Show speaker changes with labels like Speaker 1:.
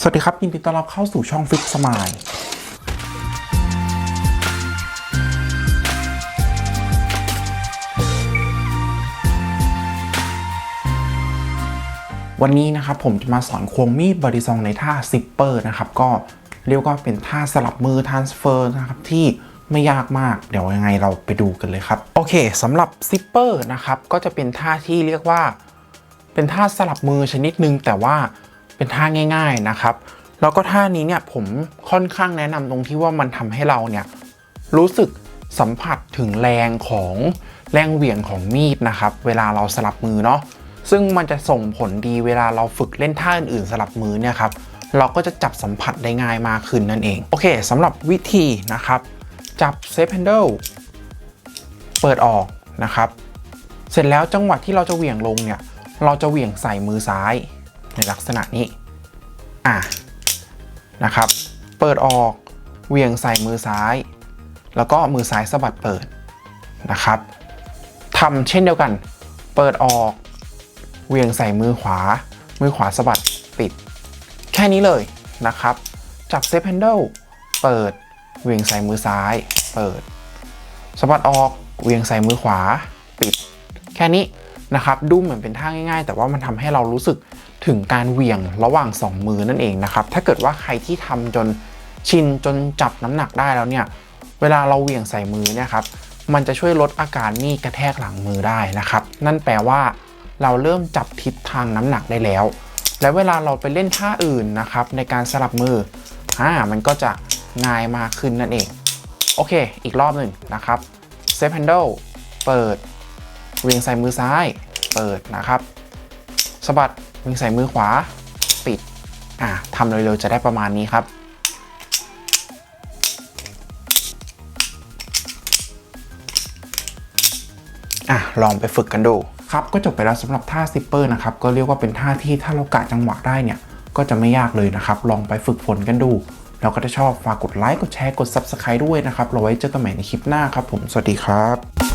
Speaker 1: สวัสดีครับยินดีต้อนรับเข้าสู่ช่องฟิกสมายวันนี้นะครับผมจะมาสอนควงมีดบริซองในท่าซิปเปอร์นะครับก็เรียกว่าเป็นท่าสลับมือทานสเฟอร์นะครับที่ไม่ยากมาก เดี๋ยวยังไงเราไปดูกันเลยครับ โอเคสำหรับซิปเปอร์นะครับก็จะเป็นท่าที่เรียกว่า เป็นท่าสลับมือชนิดหนึ่งแต่ว่า เป็นท่าง่าย ๆนะครับ แล้วก็ท่านี้เนี่ยผมค่อนข้างแนะนำตรงที่ว่ามันทำให้เราเนี่ยรู้สึกสัมผัสถึงแรงของแรงเหวี่ยงของมีดนะครับ เวลาเราสลับมือเนาะซึ่งมันจะส่งผลดีเวลาเราฝึกเล่นท่าอื่นๆสลับมือเนี่ยครับเราก็จะจับสัมผัสได้ง่ายมากขึ้นนั่นเอง โอเคสำหรับวิธีนะครับ จับเซฟ handle เปิดออกนะครับ เสร็จแล้วจังหวะที่เราจะเหวี่ยงลงเนี่ย เราจะเหวี่ยงใส่มือซ้าย ในลักษณะนี้ อะนะครับ เปิดออกเหวี่ยงใส่มือซ้าย แล้วก็มือซ้ายสะบัดเปิดนะครับทำเช่นเดียวกัน เปิดออกเหวี่ยงใส่มือขวา มือขวาสะบัดปิด แค่นี้เลยนะครับ จับเซฟแฮนเดิลเปิดเหวี่ยงใส่มือซ้าย เปิดสะบัดออกเหวี่ยงใส่มือขวา ปิด แค่นี้ นะครับดูเหมือนเป็นท่าง่าย ๆ แต่ว่ามันทำให้เรารู้สึกถึงการเหวี่ยงระหว่าง 2 มือนั่นเองนะครับถ้าเกิดว่าใครที่ทำจนชินจนจับน้ำหนักได้แล้วเนี่ยเวลาเราเหวี่ยงใส่มือเนี่ยครับมันจะช่วยลดอาการมีดกระแทกหลังมือได้นะครับ นั่นแปลว่าเราเริ่มจับทิศทางน้ำหนักได้แล้ว และเวลาเราไปเล่นท่าอื่นนะครับในการสลับมืออ่ามันก็จะง่ายมากขึ้นนั่นเอง โอเค อีกรอบหนึ่งนะครับเซฟ handle เปิด เวียงใส่มือซ้าย เปิดนะครับสะบัดเวียงใส่มือขวา ปิด อ่าทำเร็วๆจะได้ประมาณนี้ครับอะลองไปฝึกกันดูครับก็จบไปแล้วสำหรับท่าซิปเปอร์นะครับก็เรียกว่าเป็นท่าที่ถ้าเรากะจังหวะได้เนี่ย ก็จะไม่ยากเลยนะครับ ลองไปฝึกฝนกันดูแล้วก็ถ้าชอบฝากกดไลค์กดแชร์กด Subscribe ด้วยนะครับเราไว้เจอกันใหม่ในคลิปหน้าครับผมสวัสดีครับ